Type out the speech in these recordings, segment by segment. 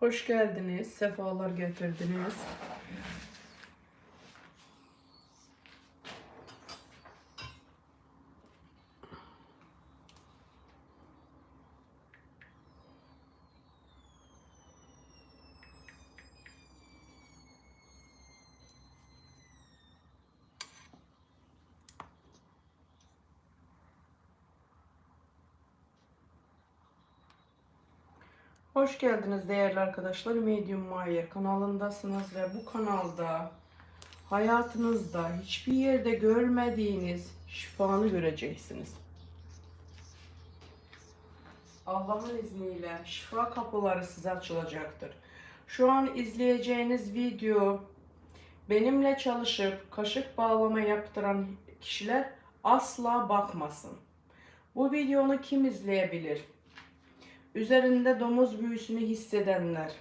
Hoş geldiniz, sefalar getirdiniz. Hoş geldiniz değerli arkadaşlar. Medium Mayer kanalındasınız ve bu kanalda hayatınızda hiçbir yerde görmediğiniz şifanı göreceksiniz. Allah'ın izniyle şifa kapıları size açılacaktır. Şu an izleyeceğiniz video benimle çalışıp kaşık bağlama yaptıran kişiler asla bakmasın. Bu videonu kim izleyebilir? Üzerinde domuz büyüsünü hissedenler,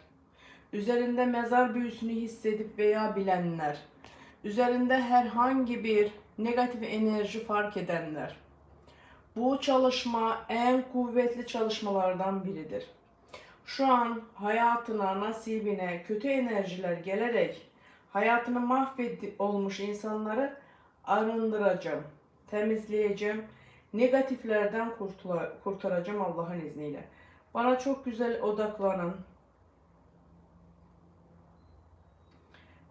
üzerinde mezar büyüsünü hissedip veya bilenler, üzerinde herhangi bir negatif enerji fark edenler. Bu çalışma en kuvvetli çalışmalardan biridir. Şu an hayatına, nasibine kötü enerjiler gelerek hayatını mahvet olmuş insanları arındıracağım, temizleyeceğim, negatiflerden kurtula- kurtaracağım Allah'ın izniyle. Bana çok güzel odaklanın.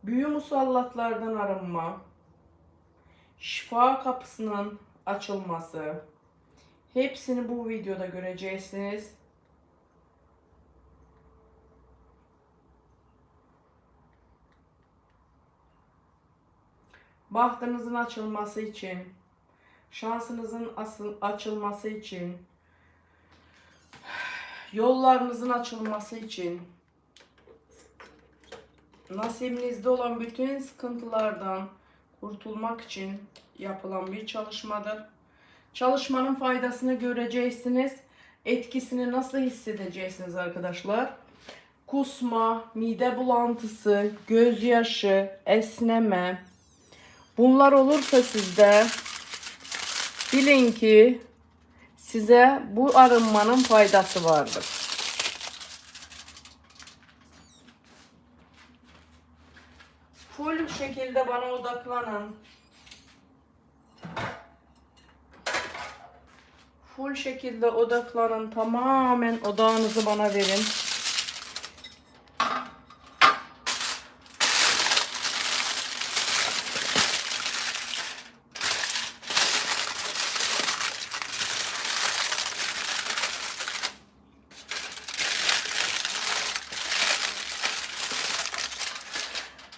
Büyü musallatlardan arınma, şifa kapısının açılması, hepsini bu videoda göreceksiniz. Bahtınızın açılması için, şansınızın açılması için, yollarınızın açılması için, nasibinizde olan bütün sıkıntılardan kurtulmak için yapılan bir çalışmadır. Çalışmanın faydasını göreceksiniz. Etkisini nasıl hissedeceksiniz arkadaşlar? Kusma, mide bulantısı, gözyaşı, esneme. Bunlar olursa sizde bilin ki size bu arınmanın faydası vardır. Full şekilde bana odaklanın. Full şekilde odaklanın. Tamamen odağınızı bana verin.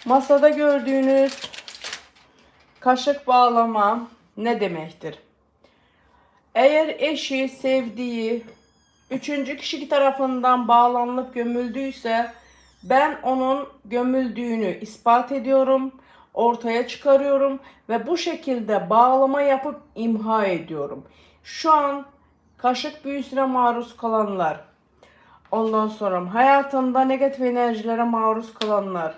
Masada gördüğünüz kaşık bağlama ne demektir? Eğer eşi, sevdiği, üçüncü kişi tarafından bağlanıp gömüldüyse ben onun gömüldüğünü ispat ediyorum, ortaya çıkarıyorum ve bu şekilde bağlama yapıp imha ediyorum. Şu an kaşık büyüsüne maruz kalanlar, ondan sonra hayatında negatif enerjilere maruz kalanlar,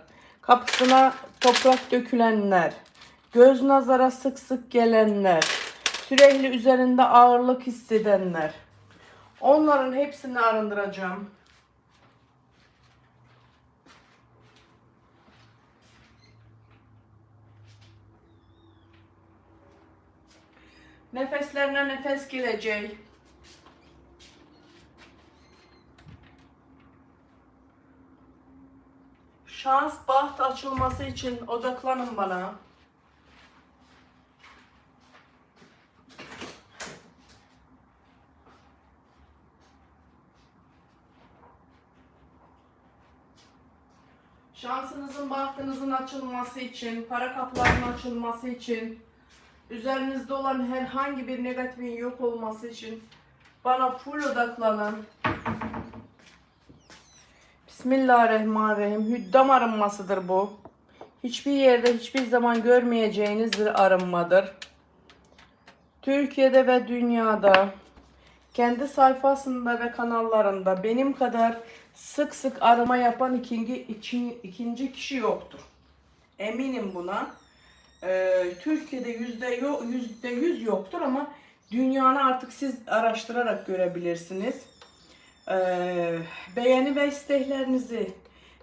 kapısına toprak dökülenler, göz nazara sık sık gelenler, sürekli üzerinde ağırlık hissedenler. Onların hepsini arındıracağım. Nefeslerine nefes gelecek. Şans, baht açılması için odaklanın bana. Şansınızın, bahtınızın açılması için, para kapılarının açılması için, üzerinizde olan herhangi bir negatifin yok olması için bana full odaklanın. Bismillahirrahmanirrahim. Hüddam arınmasıdır bu. Hiçbir yerde hiçbir zaman görmeyeceğiniz bir arınmadır. Türkiye'de ve dünyada kendi sayfasında ve kanallarında benim kadar sık sık arama yapan ikinci, iki- ikinci kişi yoktur. Eminim buna. Ee, Türkiye'de yüzde yüzde yüz yoktur ama dünyanı artık siz araştırarak görebilirsiniz. Beğeni ve isteklerinizi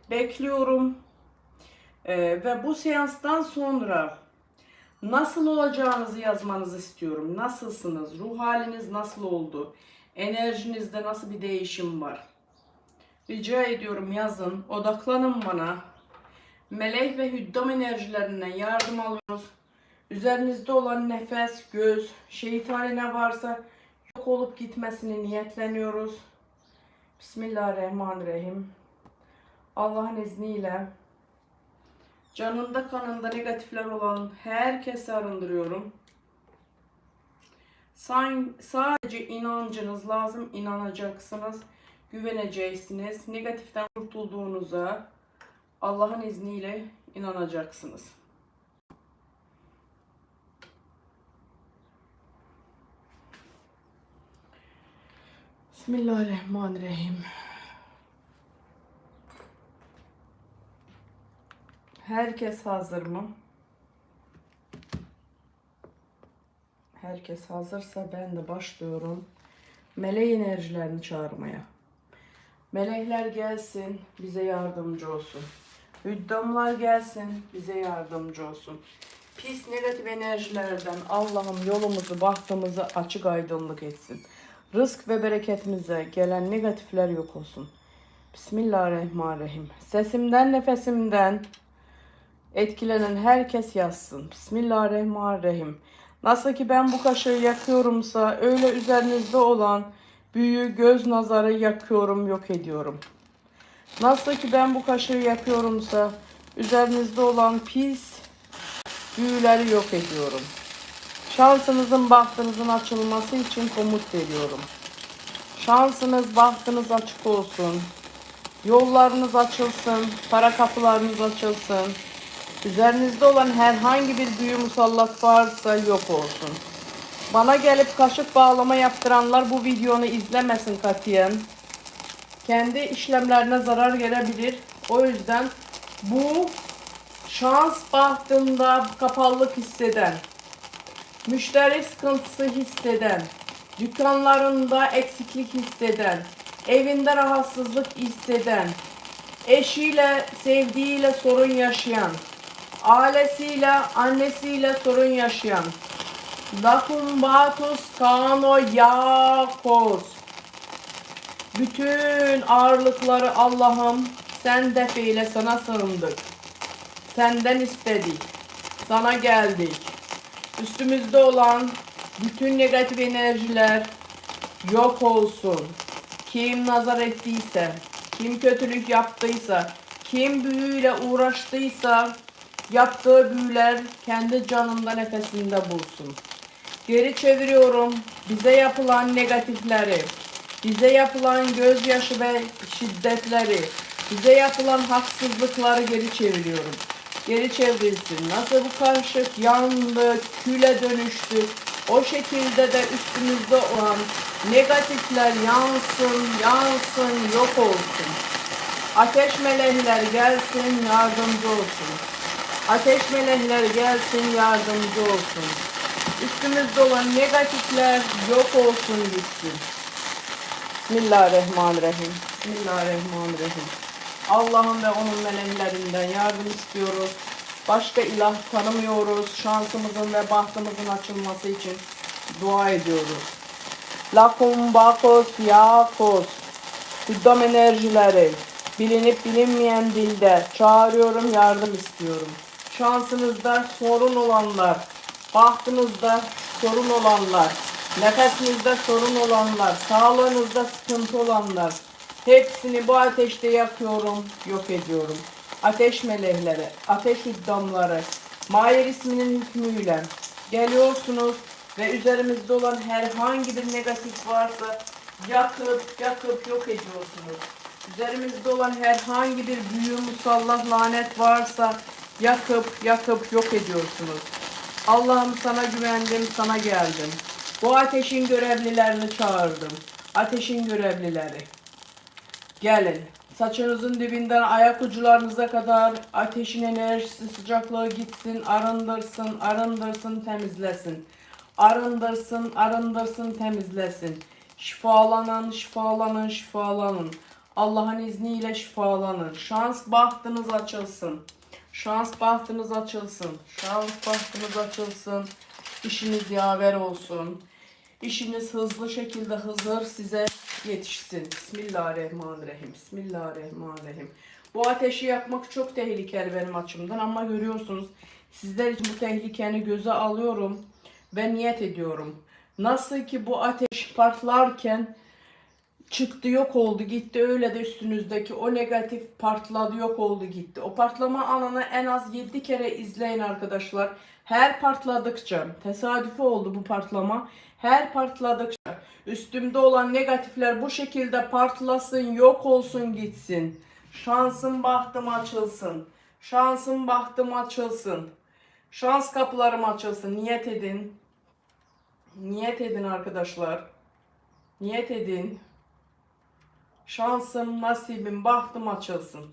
bekliyorum. Ee, ve bu seanstan sonra nasıl olacağınızı yazmanızı istiyorum. Nasılsınız? Ruh haliniz nasıl oldu? Enerjinizde nasıl bir değişim var? Rica ediyorum yazın. Odaklanın bana. Melek ve hüddam enerjilerinden yardım alıyoruz. Üzerinizde olan nefes, göz, şeytani ne varsa yok olup gitmesini niyetleniyoruz. Bismillahirrahmanirrahim. Allah'ın izniyle canında kanında negatifler olan herkesi arındırıyorum. Sa- Sadece inancınız lazım. inanacaksınız. Güveneceksiniz. Negatiften kurtulduğunuza Allah'ın izniyle inanacaksınız. Bismillahirrahmanirrahim. Herkes hazır mı? Herkes hazırsa ben de başlıyorum. Melek enerjilerini çağırmaya. Melekler gelsin, bize yardımcı olsun. Hüddamlar gelsin, bize yardımcı olsun. Pis negatif enerjilerden Allah'ım yolumuzu, bahtımızı açık aydınlık etsin. Rızk ve bereketimize gelen negatifler yok olsun. Bismillahirrahmanirrahim. Sesimden, nefesimden etkilenen herkes yazsın. Bismillahirrahmanirrahim. Nasıl ki ben bu kaşığı yakıyorumsa öyle üzerinizde olan büyü, göz nazarı yakıyorum, yok ediyorum. Nasıl ki ben bu kaşığı yapıyorumsa üzerinizde olan pis büyüleri yok ediyorum. Şansınızın, bahtınızın açılması için komut veriyorum. Şansınız, bahtınız açık olsun. Yollarınız açılsın, para kapılarınız açılsın. Üzerinizde olan herhangi bir büyü musallat varsa yok olsun. Bana gelip kaşık bağlama yaptıranlar bu videonu izlemesin katiyen. Kendi işlemlerine zarar gelebilir. O yüzden bu şans bahtında kapalılık hisseden, müşteri sıkıntısı hisseden, dükkanlarında eksiklik hisseden, evinde rahatsızlık hisseden, eşiyle, sevdiğiyle sorun yaşayan, ailesiyle, annesiyle sorun yaşayan, Lakumbatus Kano Yakos. Bütün ağırlıkları Allah'ım sen defeyle sana sığındık. Senden istedik. Sana geldik. Üstümüzde olan bütün negatif enerjiler yok olsun. Kim nazar ettiyse, kim kötülük yaptıysa, kim büyüyle uğraştıysa yaptığı büyüler kendi canında nefesinde bulsun. Geri çeviriyorum. Bize yapılan negatifleri, bize yapılan gözyaşı ve şiddetleri, bize yapılan haksızlıkları geri çeviriyorum. Geri çevrilsin. Nasıl bu kaşık yandı, küle dönüştü. O şekilde de üstümüzde olan negatifler yansın, yansın, yok olsun. Ateş melekler gelsin, yardımcı olsun. Ateş melekler gelsin, yardımcı olsun. Üstümüzde olan negatifler yok olsun gitsin. Bismillahirrahmanirrahim. Bismillahirrahmanirrahim. Allah'ın ve onun meleklerinden yardım istiyoruz. Başka ilah tanımıyoruz. Şansımızın ve bahtımızın açılması için dua ediyoruz. Lakum bakos yakos. Hüddam enerjileri. Bilinip bilinmeyen dilde çağırıyorum, yardım istiyorum. Şansınızda sorun olanlar, bahtınızda sorun olanlar, nefesinizde sorun olanlar, sağlığınızda sıkıntı olanlar, hepsini bu ateşte yakıyorum, yok ediyorum. Ateş melekleri, ateş hüddamları, Mahir isminin hükmüyle geliyorsunuz ve üzerimizde olan herhangi bir negatif varsa yakıp yakıp yok ediyorsunuz. Üzerimizde olan herhangi bir büyü, musallat, lanet varsa yakıp yakıp yok ediyorsunuz. Allah'ım sana güvendim, sana geldim. Bu ateşin görevlilerini çağırdım. Ateşin görevlileri. Gelin. Saçınızın dibinden ayak ucularınıza kadar ateşin enerjisi, sıcaklığı gitsin, arındırsın, arındırsın, temizlesin. Arındırsın, arındırsın, temizlesin. Şifalanın, şifalanın, şifalanın. Allah'ın izniyle şifalanın. Şans bahtınız açılsın. Şans bahtınız açılsın. Şans bahtınız açılsın. İşiniz yaver olsun. İşiniz hızlı şekilde Hızır size yetişsin. Bismillahirrahmanirrahim. Bismillahirrahmanirrahim. Bu ateşi yakmak çok tehlikeli benim açımdan ama görüyorsunuz sizler için bu tehlikeni göze alıyorum ve niyet ediyorum. Nasıl ki bu ateş patlarken çıktı yok oldu gitti öyle de üstünüzdeki o negatif partladı yok oldu gitti. O patlama anını en az 7 kere izleyin arkadaşlar. Her partladıkça tesadüfi oldu bu patlama. Her partladıkça üstümde olan negatifler bu şekilde partlasın yok olsun gitsin. Şansım bahtım açılsın. Şansım bahtım açılsın. Şans kapılarım açılsın. Niyet edin. Niyet edin arkadaşlar. Niyet edin. Şansım, nasibim, bahtım açılsın.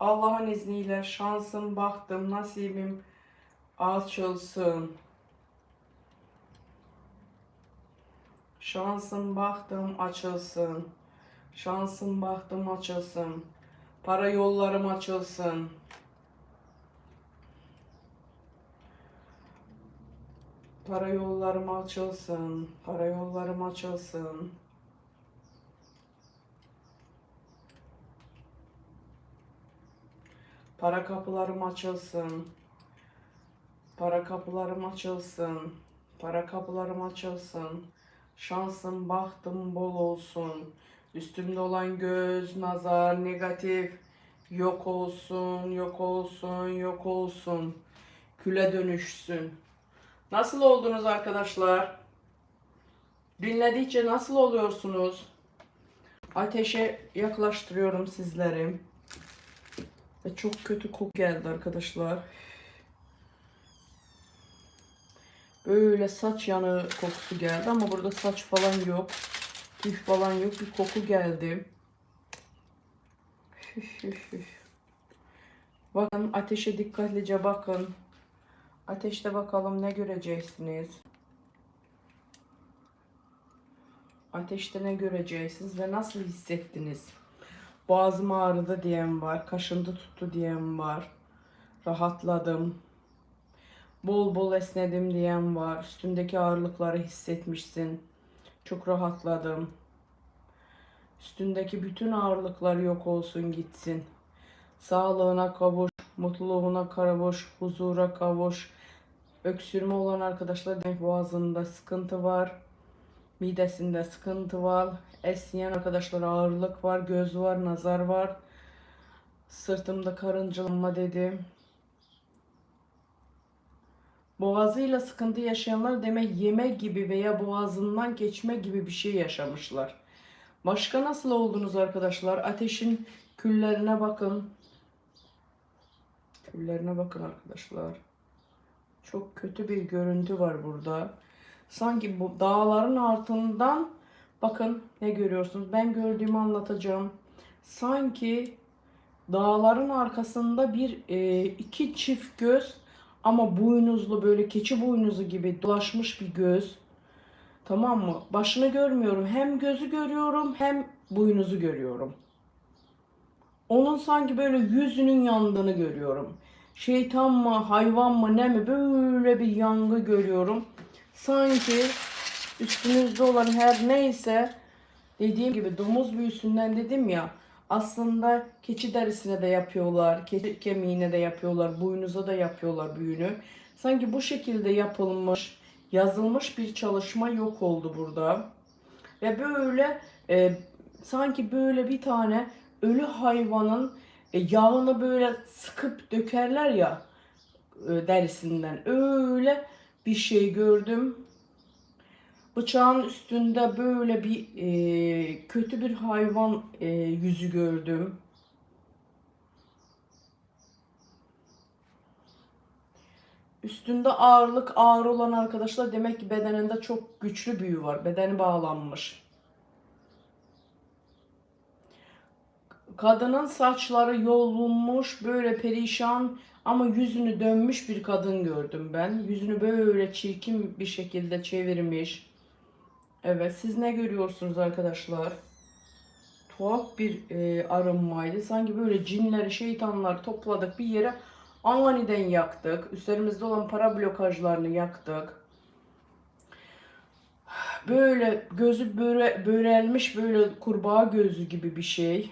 Allah'ın izniyle şansım, bahtım, nasibim açılsın. Şansım, bahtım açılsın. Şansım, bahtım açılsın. Para yollarım açılsın. Para yollarım açılsın. Para yollarım açılsın. Para kapılarım açılsın. Para kapılarım açılsın. Para kapılarım açılsın. Şansım, bahtım bol olsun. Üstümde olan göz, nazar, negatif yok olsun, yok olsun, yok olsun. Küle dönüşsün. Nasıl oldunuz arkadaşlar? Dinledikçe nasıl oluyorsunuz? Ateşe yaklaştırıyorum sizleri. Çok kötü koku geldi arkadaşlar. Böyle saç yanığı kokusu geldi ama burada saç falan yok. Tüy falan yok. Bir koku geldi. Üf, üf, üf. Bakın ateşe dikkatlice bakın. Ateşte bakalım ne göreceksiniz. Ateşte ne göreceksiniz ve nasıl hissettiniz? Boğazım ağrıdı diyen var, kaşındı tuttu diyen var. Rahatladım. Bol bol esnedim diyen var. Üstündeki ağırlıkları hissetmişsin. Çok rahatladım. Üstündeki bütün ağırlıklar yok olsun gitsin. Sağlığına kavuş, mutluluğuna kavuş, huzura kavuş. Öksürme olan arkadaşlar demek boğazında sıkıntı var. Midesinde sıkıntı var. Esneyen arkadaşlar ağırlık var, göz var, nazar var. Sırtımda karıncalanma dedim. Boğazıyla sıkıntı yaşayanlar demek yeme gibi veya boğazından geçme gibi bir şey yaşamışlar. Başka nasıl oldunuz arkadaşlar? Ateşin küllerine bakın. Küllerine bakın arkadaşlar. Çok kötü bir görüntü var burada. Sanki bu dağların altından bakın ne görüyorsunuz? Ben gördüğümü anlatacağım. Sanki dağların arkasında bir e, iki çift göz ama boynuzlu böyle keçi boynuzu gibi dolaşmış bir göz. Tamam mı? Başını görmüyorum. Hem gözü görüyorum hem boynuzu görüyorum. Onun sanki böyle yüzünün yandığını görüyorum. Şeytan mı, hayvan mı, ne mi böyle bir yangı görüyorum. Sanki üstünüzde olan her neyse dediğim gibi domuz büyüsünden dedim ya aslında keçi derisine de yapıyorlar, keçi kemiğine de yapıyorlar, boynuza da yapıyorlar büyünü. Sanki bu şekilde yapılmış, yazılmış bir çalışma yok oldu burada. Ve böyle e, sanki böyle bir tane ölü hayvanın e, yağını böyle sıkıp dökerler ya e, derisinden. Öyle bir şey gördüm. Bıçağın üstünde böyle bir e, kötü bir hayvan e, yüzü gördüm. Üstünde ağırlık ağır olan arkadaşlar demek ki bedeninde çok güçlü büyü var. Bedeni bağlanmış. Kadının saçları yolunmuş, böyle perişan ama yüzünü dönmüş bir kadın gördüm ben. Yüzünü böyle çirkin bir şekilde çevirmiş. Evet, siz ne görüyorsunuz arkadaşlar? Tuhaf bir e, arınmaydı. Sanki böyle cinleri, şeytanları topladık bir yere aniden yaktık. Üstlerimizde olan para blokajlarını yaktık. Böyle gözü böyle börelmiş böyle kurbağa gözü gibi bir şey.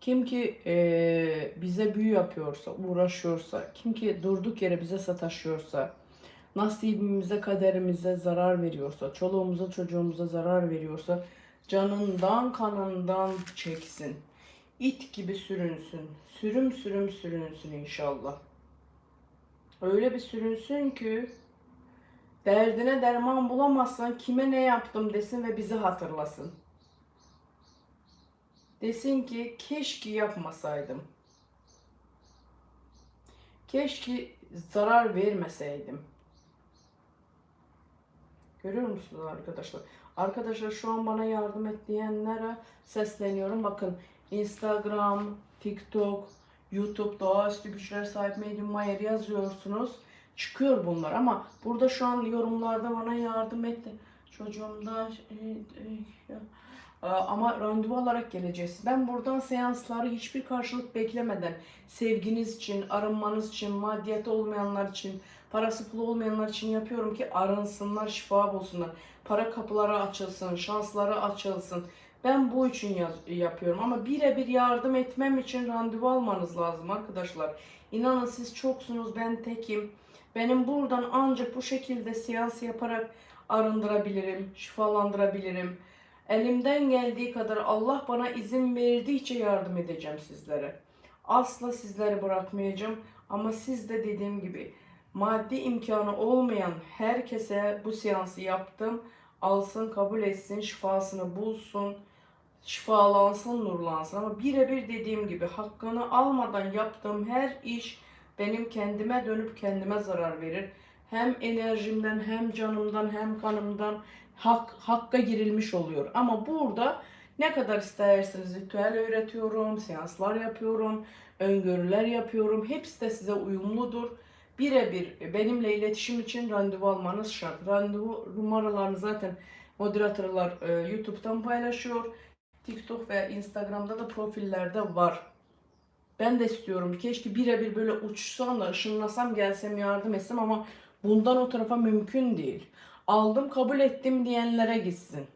Kim ki eee, bize büyü yapıyorsa, uğraşıyorsa, kim ki durduk yere bize sataşıyorsa, nasibimize, kaderimize zarar veriyorsa, çoluğumuza, çocuğumuza zarar veriyorsa, canından, kanından çeksin. İt gibi sürünsün. Sürüm sürüm sürünsün inşallah. Öyle bir sürünsün ki derdine derman bulamazsan kime ne yaptım desin ve bizi hatırlasın. Desin ki keşke yapmasaydım. Keşke zarar vermeseydim. Görüyor musunuz arkadaşlar? Arkadaşlar şu an bana yardım et diyenlere sesleniyorum. Bakın Instagram, TikTok, YouTube, Doğaüstü Güçlere Sahip Medium Mayer yazıyorsunuz. Çıkıyor bunlar ama burada şu an yorumlarda bana yardım etti. Çocuğumda e, e, ama randevu alarak geleceğiz. Ben buradan seansları hiçbir karşılık beklemeden sevginiz için, arınmanız için, maddiyatı olmayanlar için, parası pulu olmayanlar için yapıyorum ki arınsınlar, şifa bulsunlar. Para kapıları açılsın, şansları açılsın. Ben bu için yapıyorum ama birebir yardım etmem için randevu almanız lazım arkadaşlar. İnanın siz çoksunuz, ben tekim. Benim buradan ancak bu şekilde seans yaparak arındırabilirim, şifalandırabilirim. Elimden geldiği kadar Allah bana izin verdikçe yardım edeceğim sizlere. Asla sizleri bırakmayacağım ama siz de dediğim gibi maddi imkanı olmayan herkese bu seansı yaptım. Alsın, kabul etsin, şifasını bulsun, şifalansın, nurlansın. Ama birebir dediğim gibi hakkını almadan yaptığım her iş benim kendime dönüp kendime zarar verir. Hem enerjimden hem canımdan hem kanımdan hak, hakka girilmiş oluyor. Ama burada ne kadar isterseniz ritüel öğretiyorum, seanslar yapıyorum, öngörüler yapıyorum. Hepsi de size uyumludur. Birebir benimle iletişim için randevu almanız şart. Randevu numaralarını zaten moderatörler e, YouTube'dan paylaşıyor. TikTok ve Instagram'da da profillerde var. Ben de istiyorum. Keşke birebir böyle uçsam da ışınlasam gelsem yardım etsem ama bundan o tarafa mümkün değil. Aldım kabul ettim diyenlere gitsin.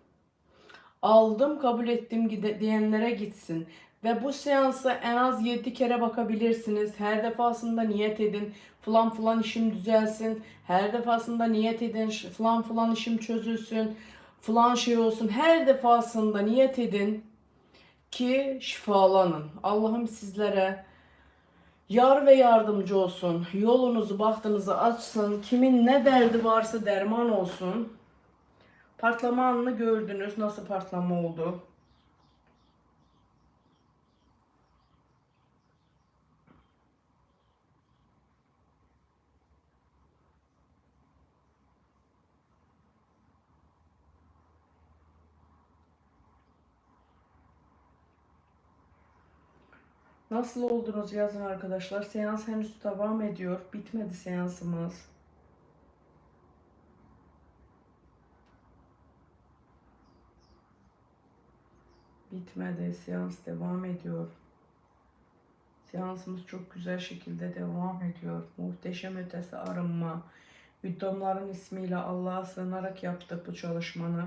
Aldım kabul ettim diyenlere gitsin. Ve bu seansa en az 7 kere bakabilirsiniz. Her defasında niyet edin. Falan falan işim düzelsin. Her defasında niyet edin. Falan falan işim çözülsün. Falan şey olsun. Her defasında niyet edin ki şifalanın. Allah'ım sizlere yar ve yardımcı olsun. Yolunuzu, bahtınızı açsın. Kimin ne derdi varsa derman olsun. Patlama anını gördünüz. Nasıl patlama oldu? Nasıl oldunuz yazın arkadaşlar. Seans henüz devam ediyor. Bitmedi seansımız. Bitmedi. Seans devam ediyor. Seansımız çok güzel şekilde devam ediyor. Muhteşem ötesi arınma. Hüddamların ismiyle Allah'a sığınarak yaptık bu çalışmanı.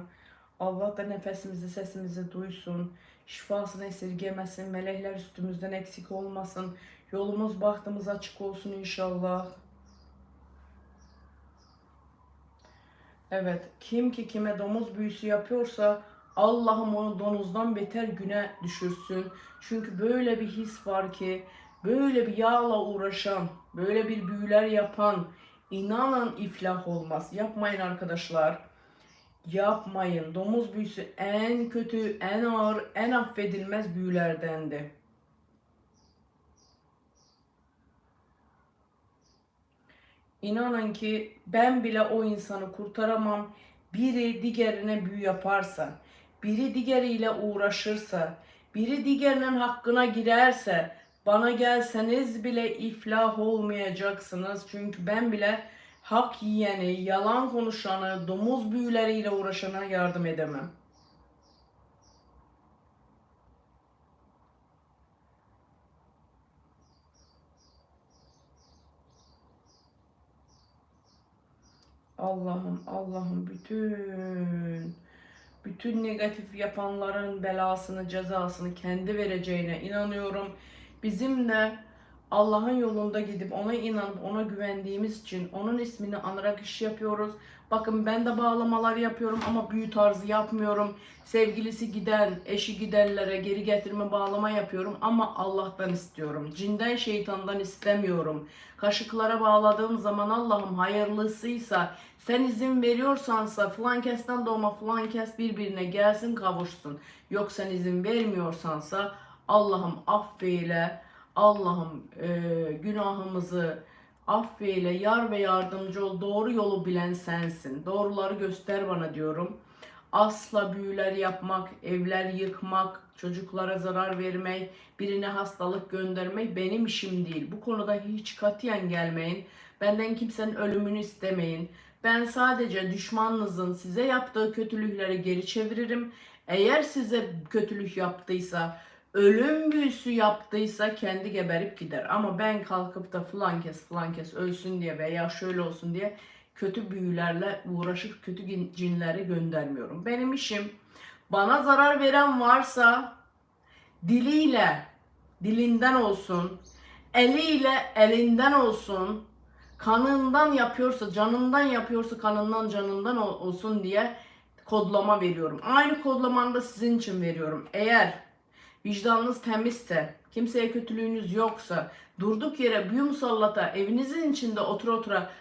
Allah da nefesimizi, sesimizi duysun. Şifasını esirgemesin. Melekler üstümüzden eksik olmasın. Yolumuz, bahtımız açık olsun inşallah. Evet, kim ki kime domuz büyüsü yapıyorsa Allah'ım onu domuzdan beter güne düşürsün. Çünkü böyle bir his var ki, böyle bir yağla uğraşan, böyle bir büyüler yapan, inanın iflah olmaz. Yapmayın arkadaşlar. Yapmayın. Domuz büyüsü en kötü, en ağır, en affedilmez büyülerdendi. İnanın ki ben bile o insanı kurtaramam. Biri diğerine büyü yaparsa, biri diğeriyle uğraşırsa, biri diğerinin hakkına girerse bana gelseniz bile iflah olmayacaksınız. Çünkü ben bile hak yiyeni, yalan konuşanı, domuz büyüleriyle uğraşana yardım edemem. Allah'ım Allah'ım bütün bütün negatif yapanların belasını cezasını kendi vereceğine inanıyorum. Bizim de Allah'ın yolunda gidip ona inanıp ona güvendiğimiz için onun ismini anarak iş yapıyoruz. Bakın ben de bağlamalar yapıyorum ama büyü tarzı yapmıyorum. Sevgilisi giden, eşi gidenlere geri getirme bağlama yapıyorum ama Allah'tan istiyorum. Cinden şeytandan istemiyorum. Kaşıklara bağladığım zaman Allah'ım hayırlısıysa sen izin veriyorsansa falan kesten doğma falan kes birbirine gelsin kavuşsun. Yok sen izin vermiyorsansa Allah'ım affeyle. Allah'ım e, günahımızı affeyle, yar ve yardımcı ol. Doğru yolu bilen sensin. Doğruları göster bana diyorum. Asla büyüler yapmak, evler yıkmak, çocuklara zarar vermek, birine hastalık göndermek benim işim değil. Bu konuda hiç katiyen gelmeyin. Benden kimsenin ölümünü istemeyin. Ben sadece düşmanınızın size yaptığı kötülükleri geri çeviririm. Eğer size kötülük yaptıysa, ölüm büyüsü yaptıysa kendi geberip gider. Ama ben kalkıp da falan kes falan kes ölsün diye veya şöyle olsun diye kötü büyülerle uğraşıp kötü cinleri göndermiyorum. Benim işim bana zarar veren varsa diliyle dilinden olsun, eliyle elinden olsun, kanından yapıyorsa, canından yapıyorsa kanından canından ol- olsun diye kodlama veriyorum. Aynı kodlamanı da sizin için veriyorum. Eğer vicdanınız temizse, kimseye kötülüğünüz yoksa, durduk yere büyü musallata evinizin içinde otura otura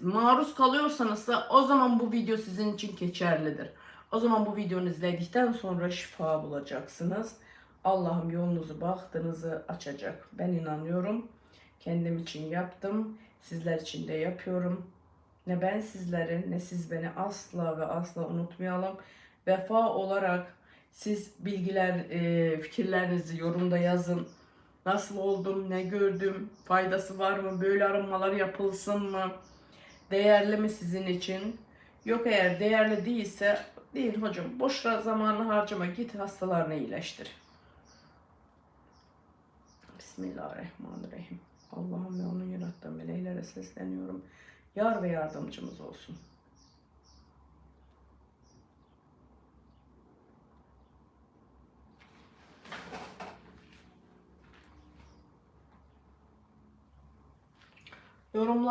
maruz kalıyorsanız da o zaman bu video sizin için geçerlidir. O zaman bu videonu izledikten sonra şifa bulacaksınız. Allah'ım yolunuzu, bahtınızı açacak. Ben inanıyorum. Kendim için yaptım. Sizler için de yapıyorum. Ne ben sizleri ne siz beni asla ve asla unutmayalım. Vefa olarak siz bilgiler, e, fikirlerinizi yorumda yazın. Nasıl oldum, ne gördüm, faydası var mı, böyle arınmalar yapılsın mı, değerli mi sizin için? Yok eğer değerli değilse, değil hocam, boş zamanı harcama, git hastalarını iyileştir. Bismillahirrahmanirrahim. Allah'ım ve onun yarattığı meleklere sesleniyorum. Yar ve yardımcımız olsun. Yorumlar